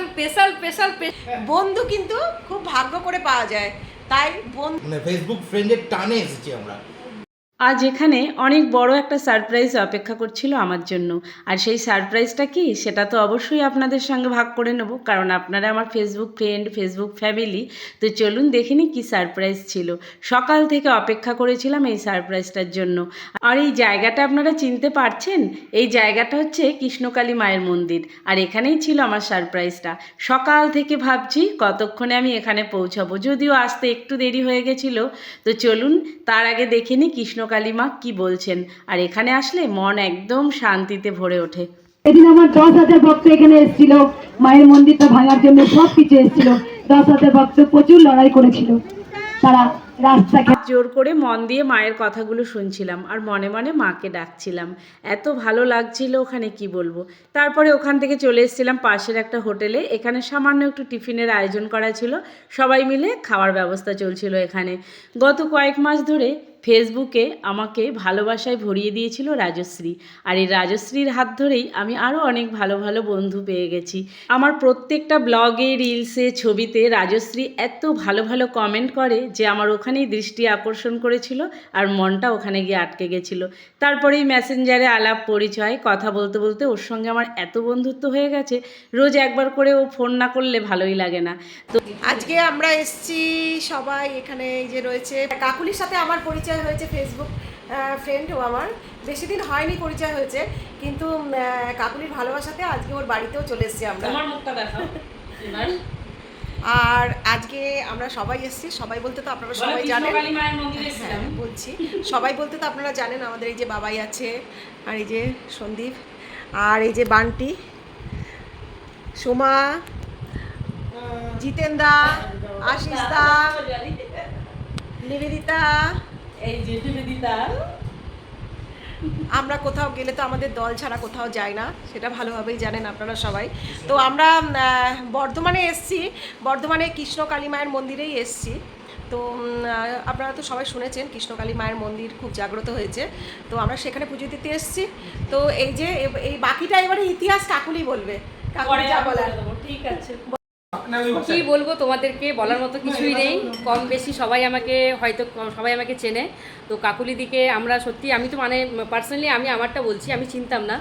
একদম special special বন্ধু কিন্তু খুব ভাগ্য করে পাওয়া যায়। তাই বন্ধু মানে ফেসবুক ফ্রেন্ডের টানে এসেছি আমরা। আজ এখানে অনেক বড় একটা সারপ্রাইজ অপেক্ষা করছিল আমার জন্য। আর সেই সারপ্রাইজটা কি? সেটা তো অবশ্যই আপনাদের সঙ্গে ভাগ করে নেব। কারণ আপনারা আমার ফেসবুক ফ্রেন্ড ফেসবুক ফ্যামিলি তো চলুন দেখিনি কি সারপ্রাইজ ছিল। সকাল থেকে অপেক্ষা করেছিলাম এই সারপ্রাইজটার জন্য। আর এই জায়গাটা আপনারা চিনতে পারছেন? এই জায়গাটা হচ্ছে কৃষ্ণকালী মায়ের মন্দির। আর এখানেই ছিল আমার সারপ্রাইজটা সকাল থেকে ভাবছি, কতক্ষণে আমি এখানে পৌঁছাবো? যদিও আসতে একটু দেরি হয়ে গেছিল। তো চলুন তার আগে দেখে নিই কৃষ্ণকালী মা কী বলছেন? আর এখানে আসলে মন একদম শান্তিতে ভরে ওঠে। এদিন আমার দশ হাজার ভক্ত এখানে এসেছিল। মায়ের মন্দিরটা ভাঙার জন্য সব কিছু এসেছিল। দশ হাজার ভক্ত প্রচুর লড়াই করেছিল। তারা রাস্তাকে জোর করে মন দিয়ে মায়ের কথাগুলো শুনছিলাম আর মনে মনে মাকে ডাকছিলাম। এত ভালো লাগছিল ওখানে কি বলব? তারপরে ওখান থেকে চলে এসেছিলাম পাশের একটা হোটেলে। এখানে সামান্য একটু টিফিনের আয়োজন করা ছিল। সবাই মিলে খাওয়ার ব্যবস্থা চলছিল এখানে। গত কয়েক মাস ধরে ফেসবুকে আমাকে ভালোবাসায় ভরিয়ে দিয়েছিল রাজশ্রী। আর এই রাজশ্রীর হাত ধরেই আমি আরও অনেক ভালো ভালো বন্ধু পেয়ে গেছি। আমার প্রত্যেকটা ব্লগে, রিলসে, ছবিতে রাজশ্রী এত ভালো ভালো কমেন্ট করে যে আমার ওখানেই দৃষ্টি আকর্ষণ করেছিল আর মনটা ওখানে গিয়ে আটকে গেছিল। তারপরেই মেসেঞ্জারে আলাপ, পরিচয়, কথা বলতে বলতে ওর সঙ্গে আমার এত বন্ধুত্ব হয়ে গেছে, রোজ একবার করে ও ফোন না করলে ভালোই লাগে না। তো আজকে আমরা এসছি সবাই এখানে এই যে রয়েছে। কাকুলির সাথে আমার পরিচয় হয়েছে ফেসবুক ফ্রেন্ডও আমার। বেশি দিন হয়নি পরিচয় হয়েছে কিন্তু কাকুলির ভালোবাসাতে আজকে ওর বাড়িতেও চলে এসেছি আমরা। মুখটা আর আজকে আমরা সবাই এসেছি সবাই বলতে তো আপনারা সবাই জানেন। হ্যাঁ বলছি। সবাই বলতে তো আপনারা জানেন আমাদের এই যে বাবাই আছে আর এই যে সন্দীপ আর এই যে বান্টি সোমা জিতেন দা আশিস দা নিবেদিতা এই আমরা কোথাও গেলে তো আমাদের দল ছাড়া কোথাও যায় না সেটা ভালোভাবেই জানেন আপনারা সবাই। তো আমরা বর্ধমানে এসছি বর্ধমানে কৃষ্ণ কালী মায়ের মন্দিরেই এসছি। তো আপনারা তো সবাই শুনেছেন কৃষ্ণকালী মায়ের মন্দির খুব জাগ্রত হয়েছে। তো আমরা সেখানে পুজো দিতে এসছি। তো এই যে এই বাকিটা এবারে ইতিহাস কাকুলি বলবে কাকুলি যা বলার। ঠিক আছে। কি বলব, তোমাদেরকে বলার মতো কিছুই নেই। কম বেশি সবাই আমাকে হয়তো, সবাই আমাকে চেনে। তো কাকুলি দিকে আমরা সত্যি, আমি তো মানে পার্সোনালি আমি আমারটা বলছি, আমি চিনতাম না।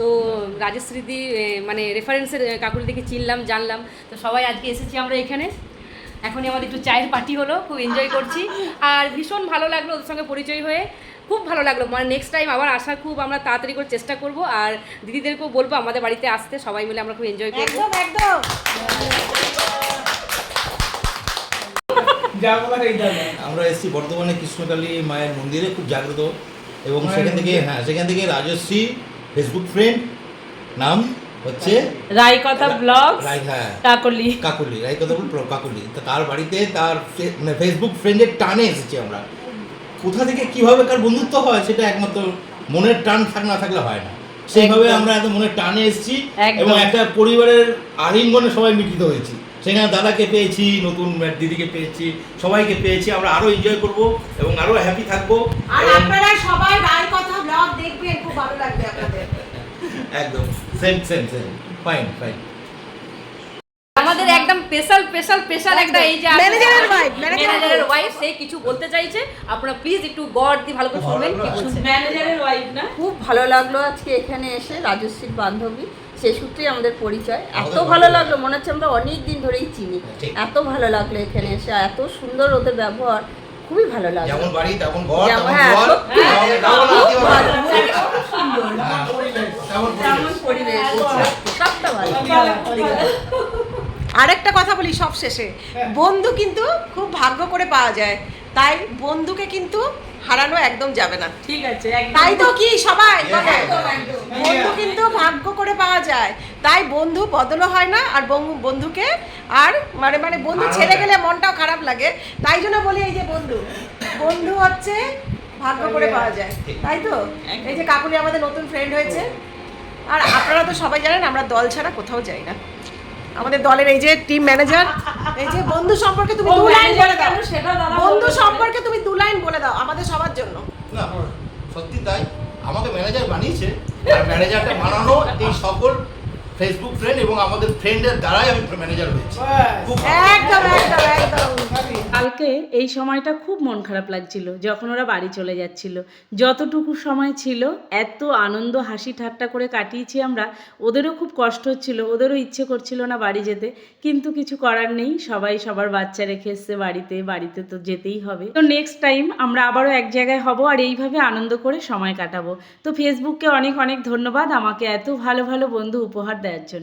তো রাজশ্রীদি মানে রেফারেন্সের কাকুলি দিকে চিনলাম, জানলাম। তো সবাই আজকে এসেছি আমরা এখানে। এখনই আমাদের একটু চায়ের পার্টি হলো, খুব এনজয় করছি। আর ভীষণ ভালো লাগল ওদের সঙ্গে পরিচয় হয়ে। খুব ভালো লাগল। মানে নেক্সট টাইম আবার আসার খুব আমরা তাড়াতাড়ি করে চেষ্টা করব। আর দিদিদেরকেও বলব আমাদের বাড়িতে আসতে। সবাই মিলে আমরা খুব এনজয় করব। একদম একদম। আমরা এসেছি বর্ধমানে কৃষ্ণকালী মায়ের মন্দিরে খুব জাগ্রত। এবং সেখান থেকে হ্যাঁ সেখান থেকে রাজশ্রী ফেসবুক ফ্রেন্ড নাম হচ্ছে রায়কথা ব্লগ রাই হ্যাঁ। কাকলি। কাকুলি রায়কথাপুর প্র- কাকুলি। তার বাড়িতে তার মানে ফেসবুক ফ্রেন্ডের টানে এসেছি আমরা। কোথা থেকে কীভাবে কার বন্ধুত্ব হয় সেটা একমাত্র মনের টান থাক না থাকলে হয় না। সেইভাবে আমরা এত মনের টানে এসেছি এবং একটা পরিবারের আলিঙ্গনে সবাই মিলিত হয়েছি। সেখানে দাদাকে পেয়েছি নতুন দিদিকে পেয়েছি সবাইকে পেয়েছি আমরা আরও এনজয় করব এবং আরও হ্যাপি থাকব আর আপনারা সবাই রায় কথা ব্লগ দেখবেন খুব ভালো লাগবে আপনাদের। একদম। Same same same fine fine একদম স্পেশাল স্পেশাল স্পেশাল একটা এই যে Manager-এর ম্যানেজারের ওয়াইফ সে কিছু বলতে চাইছে আপনারা প্লিজ একটু গড দিয়ে ভালো করে শুনবেন কি বলছে ম্যানেজারের ওয়াইফ না খুব ভালো লাগল আজকে এখানে এসে রাজশ্রীর বান্ধবী সে সূত্রেই আমাদের পরিচয় এত ভালো লাগল মনে হচ্ছে আমরা অনেক দিন ধরেই চিনি এত ভালো লাগল এখানে এসে এত সুন্দর ওদের ব্যবহার খুবই ভালো লাগল যেমন বাড়ি তেমন ঘর তেমন হ্যাঁ, হ্যাঁ। পরিবেশ সবটা ভালো আরেকটা কথা বলি সব শেষে। বন্ধু কিন্তু খুব ভাগ্য করে পাওয়া যায়। তাই বন্ধুকে কিন্তু হারানো একদম যাবে না। ঠিক আছে তাই তো কি সবাই? বন্ধু কিন্তু ভাগ্য করে পাওয়া যায়। তাই বন্ধু বদলও হয় না আর বন্ধু- বন্ধুকে আর মানে মানে বন্ধু ছেড়ে গেলে মনটাও খারাপ লাগে। তাই জন্য বলি এই যে বন্ধু। বন্ধু হচ্ছে ভাগ্য করে পাওয়া যায়। তাই তো? এই যে কাকুলি আমাদের নতুন ফ্রেন্ড হয়েছে। আর আপনারা তো সবাই জানেন আমরা দল ছাড়া কোথাও যাই না। আমাদের দলের এই যে টিম ম্যানেজার এই যে বন্ধু সম্পর্কে তুমি দু লাইন বলে দাও। বন্ধু সম্পর্কে তুমি দু লাইন বলে দাও আমাদের সবার জন্য। না সত্যি তাই। আমাকে ম্যানেজার বানিয়েছে আর ম্যানেজারটা বানানো এই সকল ফেসবুক ফ্রেন্ড এবং আমাদের ফ্রেন্ডের দ্বারাই আমি ম্যানেজার হয়েছি। একদম একদম একদম। কালকে এই সময়টা খুব মন খারাপ লাগছিল যখন ওরা বাড়ি চলে যাচ্ছিল। যতটুকু সময় ছিল এত আনন্দ হাসি ঠাট্টা করে কাটিয়েছি আমরা ওদেরও খুব কষ্ট হচ্ছিল ওদেরও ইচ্ছে করছিল না বাড়ি যেতে। কিন্তু কিছু করার নেই সবাই সবার বাচ্চা রেখে এসছে বাড়িতে বাড়িতে তো যেতেই হবে। তো নেক্সট টাইম আমরা আবারও এক জায়গায় হব আর এইভাবে আনন্দ করে সময় কাটাবো। তো ফেসবুককে অনেক অনেক ধন্যবাদ আমাকে এত ভালো ভালো বন্ধু উপহার দেওয়ার জন্য